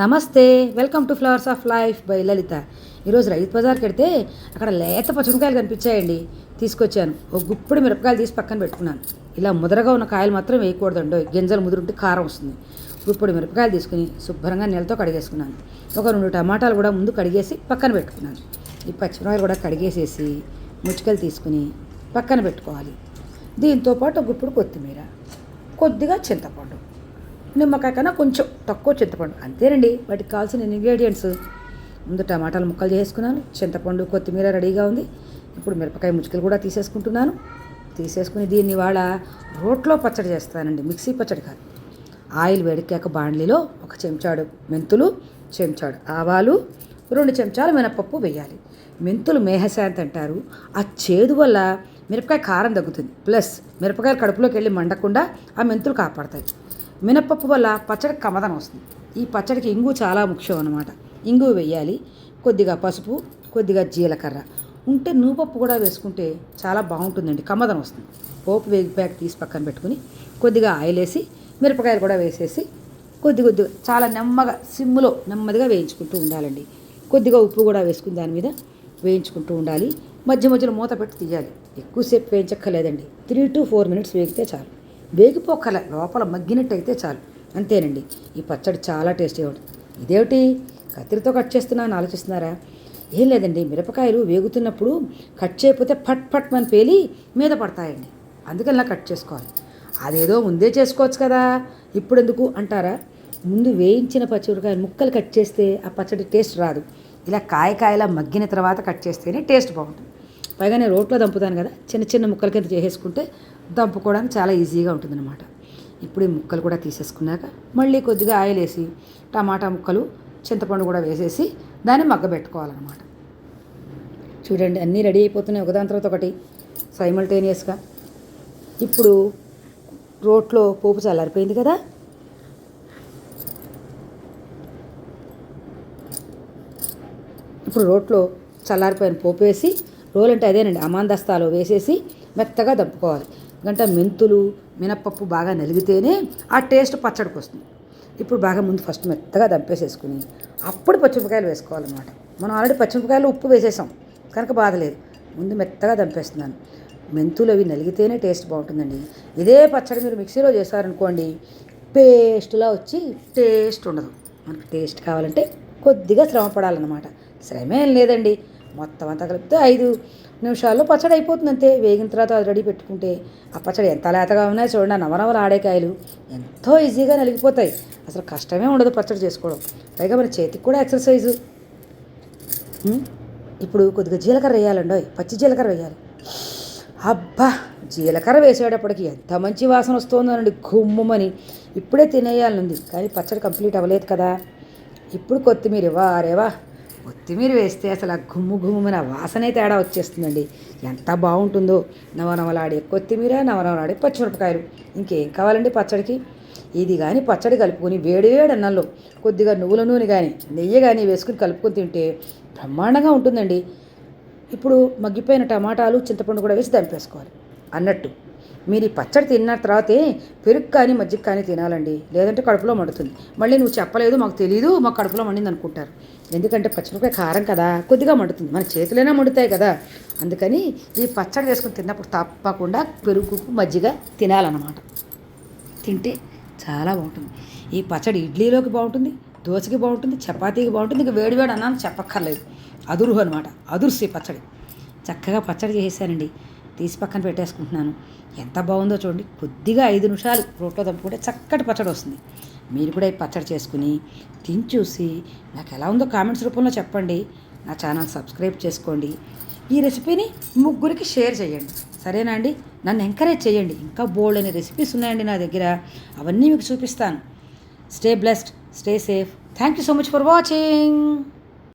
నమస్తే welcome to flowers of life by Lalitha. ఈరోజు రైతు బజార్కి వెడితే అక్కడ లేత పచ్చిమిరకాయలు కనిపించాయండి. తీసుకొచ్చాను. ఒక గుప్పుడు మిరపకాయలు తీసి పక్కన పెట్టుకున్నాను. ఇలా ముదరగా ఉన్న కాయలు మాత్రం వేయకూడదండి. గింజలు ముదురుంటే కారం వస్తుంది. గుప్పుడు మిరపకాయలు తీసుకుని శుభ్రంగా నీళ్ళతో కడిగేసుకున్నాను. ఒక రెండు టమాటాలు కూడా ముందు కడిగేసి పక్కన పెట్టుకున్నాను. ఈ పచ్చిమిరకాయలు కూడా కడిగేసేసి ముచ్చుకలు తీసుకుని పక్కన పెట్టుకోవాలి. దీంతో పాటు ఒక గుప్పుడు కొత్తిమీర కొద్దిగా చింతపండు. నిమ్మకాయ కన్నా కొంచెం తక్కువ చింతపండు. అంతేనండి వాటికి కావాల్సిన ఇంగ్రీడియంట్స్ ముందు టమాటాలు ముక్కలు చేసుకున్నాను చింతపండు కొత్తిమీర రెడీగా ఉంది. ఇప్పుడు మిరపకాయ ముచ్చుకలు కూడా తీసేసుకుంటున్నాను. తీసేసుకుని దీన్ని వాళ్ళ రోట్లో పచ్చడి చేస్తానండి. మిక్సీ పచ్చడి కాదు. ఆయిల్ వేడికాక బాండ్లీలో ఒక చెంచాడు మెంతులు చెంచాడు ఆవాలు రెండు చెంచాలు మినపప్పు వేయాలి. మెంతులు మేహశాంతి అంటారు. ఆ చేదు వల్ల మిరపకాయ కారం తగ్గుతుంది. ప్లస్ మిరపకాయలు కడుపులోకి వెళ్ళి మండకుండా ఆ మెంతులు కాపాడతాయి. మినపప్పు వల్ల పచ్చడి కమదనం వస్తుంది. ఈ పచ్చడికి ఇంగు చాలా ముఖ్యం అన్నమాట. ఇంగు వేయాలి కొద్దిగా పసుపు కొద్దిగా జీలకర్ర. ఉంటే నూపప్పు కూడా వేసుకుంటే చాలా బాగుంటుందండి కమ్మదనం వస్తుంది. పోపు వేగిపాక తీసి పక్కన పెట్టుకుని కొద్దిగా ఆయిల్ వేసి మిరపకాయలు కూడా వేసేసి కొద్ది కొద్దిగా చాలా నెమ్మగా సిమ్ములో నెమ్మదిగా వేయించుకుంటూ ఉండాలండి. కొద్దిగా ఉప్పు కూడా వేసుకుని దాని మీద వేయించుకుంటూ ఉండాలి. మధ్య మధ్యలో మూత పెట్టి తీయాలి. ఎక్కువసేపు వేయించక్కర్లేదండి. త్రీ టు ఫోర్ మినిట్స్ వేగితే చాలు. వేగిపోకల లోపల మగ్గినట్టయితే చాలు. అంతేనండి. ఈ పచ్చడి చాలా టేస్టీగా ఉంటుంది ఇదేమిటి? కత్తిరితో కట్ చేస్తున్నాను ఆలోచిస్తున్నారా? ఏం లేదండి. మిరపకాయలు వేగుతున్నప్పుడు కట్ చేయకపోతే ఫట్ ఫట్ మన పేలి మీద పడతాయండి. అందుకని ఇలా కట్ చేసుకోవాలి. అదేదో ముందే చేసుకోవచ్చు కదా. ఇప్పుడు ఎందుకు అంటారా? ముందు వేయించిన పచ్చిమిరకాయ ముక్కలు కట్ చేస్తే ఆ పచ్చడి టేస్ట్ రాదు. ఇలా కాయ కాయలా మగ్గిన తర్వాత కట్ చేస్తేనే టేస్ట్ బాగుంటుంది. పైగా నేను రోట్లో దంపుతాను కదా. చిన్న చిన్న ముక్కల కింద చేసేసుకుంటే దంపుకోవడానికి చాలా ఈజీగా ఉంటుందన్నమాట. ఇప్పుడు ఈ ముక్కలు కూడా తీసేసుకున్నాక మళ్ళీ కొద్దిగా ఆయిల్ వేసి టమాటా ముక్కలు చింతపండు కూడా వేసేసి దాన్ని మగ్గబెట్టుకోవాలన్నమాట. చూడండి అన్నీ రెడీ అయిపోతున్నాయి ఒకదాని తర్వాత ఒకటి సైమల్టేనియస్గా. ఇప్పుడు రోట్లో పోపు చల్లారిపోయింది కదా? ఇప్పుడు రోట్లో చల్లారిపోయిన పోపు వేసి రోలంటే అంటే అదేనండి అమాందస్తాలో వేసేసి మెత్తగా దంపుకోవాలి. గంట మెంతులు మినప్పప్పు బాగా నలిగితేనే ఆ టేస్ట్ పచ్చడికి వస్తుంది ఇప్పుడు బాగా ముందు ఫస్ట్ మెత్తగా దంపేసేసుకుని అప్పుడు పచ్చిమిరపకాయలు వేసుకోవాలన్నమాట. మనం ఆల్రెడీ పచ్చిమిరపకాయలు ఉప్పు వేసేసాం కనుక బాధ లేదు. ముందు మెత్తగా దంపేస్తున్నాను. మెంతులు అవి నలిగితేనే టేస్ట్ బాగుంటుందండి. ఇదే పచ్చడి మీరు మిక్సీలో చేశారనుకోండి పేస్ట్లా వచ్చి టేస్ట్ ఉండదు. మనకు టేస్ట్ కావాలంటే కొద్దిగా శ్రమ పడాలన్నమాట. శ్రమ ఏం లేదండి. మొత్తం అంతా కలిపితే ఐదు నిమిషాల్లో పచ్చడి అయిపోతుంది అంతే వేగిన తర్వాత అది రెడీ పెట్టుకుంటే ఆ పచ్చడి ఎంత లేతగా ఉన్నాయో చూడండి ఆ నవనవల ఆడేకాయలు ఎంతో ఈజీగా నలిగిపోతాయి. అసలు కష్టమే ఉండదు పచ్చడి చేసుకోవడం. పైగా మన చేతికి కూడా ఎక్సర్సైజు. ఇప్పుడు కొద్దిగా జీలకర్ర వేయాలండి. పచ్చి జీలకర్ర వేయాలి. అబ్బా జీలకర్ర వేసేటప్పటికి ఎంత మంచి వాసన వస్తుందోనండి గుమ్మని ఇప్పుడే తినేయాలనుంది. కానీ పచ్చడి కంప్లీట్ అవ్వలేదు కదా. ఇప్పుడు కొత్తిమీర వారేవా కొత్తిమీర వేస్తే అసలు ఆ గుమ్ము గుమ్మున వాసనే తేడా వచ్చేస్తుందండి. ఎంత బాగుంటుందో. నవనవలాడే కొత్తిమీర నవనవలాడే పచ్చిమిరపకాయలు. ఇంకేం కావాలండి పచ్చడికి? ఇది కానీ పచ్చడి కలుపుకొని వేడివేడి అన్నంలో కొద్దిగా నువ్వుల నూనె కానీ నెయ్యి కానీ వేసుకుని కలుపుకొని తింటే బ్రహ్మాండంగా ఉంటుందండి. ఇప్పుడు మగ్గిపోయిన టమాటాలు చింతపండు కూడా వేసి దంపేసుకోవాలి. అన్నట్టు. మీరు ఈ పచ్చడి తిన్న తర్వాతే పెరుగు కానీ మజ్జిగ కానీ తినాలండి. లేదంటే కడుపులో మండుతుంది. మళ్ళీ నువ్వు చెప్పలేదు మాకు తెలియదు మాకు కడుపులో మండింది అనుకుంటారు ఎందుకంటే పచ్చిమిరపకాయ కారం కదా కొద్దిగా మండుతుంది. మన చేతులైనా మండుతాయి కదా. అందుకని ఈ పచ్చడి వేసుకుని తిన్నప్పుడు తప్పకుండా పెరుగు మజ్జిగ తినాలన్నమాట. తింటే చాలా బాగుంటుంది. ఈ పచ్చడి ఇడ్లీలోకి బాగుంటుంది దోశకి బాగుంటుంది చపాతీకి బాగుంటుంది. ఇంకా వేడి వేడి అన్నాను చెప్పక్కర్లేదు. అదురుహు అనమాట అదుర్సి పచ్చడి. చక్కగా పచ్చడి చేసేసానండి. తీసి పక్కన పెట్టేసుకుంటున్నాను. ఎంత బాగుందో చూడండి. కొద్దిగా ఐదు నిమిషాలు రోట్లో తప్పుకుంటే చక్కటి పచ్చడి వస్తుంది. మీరు కూడా ఈ పచ్చడి చేసుకుని తిని చూసి నాకు ఎలా ఉందో కామెంట్స్ రూపంలో చెప్పండి. నా ఛానల్ సబ్స్క్రైబ్ చేసుకోండి. ఈ రెసిపీని ముగ్గురికి షేర్ చేయండి. సరేనా అండి? నన్ను ఎంకరేజ్ చేయండి. ఇంకా బోల్డ్ అనే రెసిపీస్ ఉన్నాయండి నా దగ్గర. అవన్నీ మీకు చూపిస్తాను. Stay blessed stay safe. Thank you so much for watching.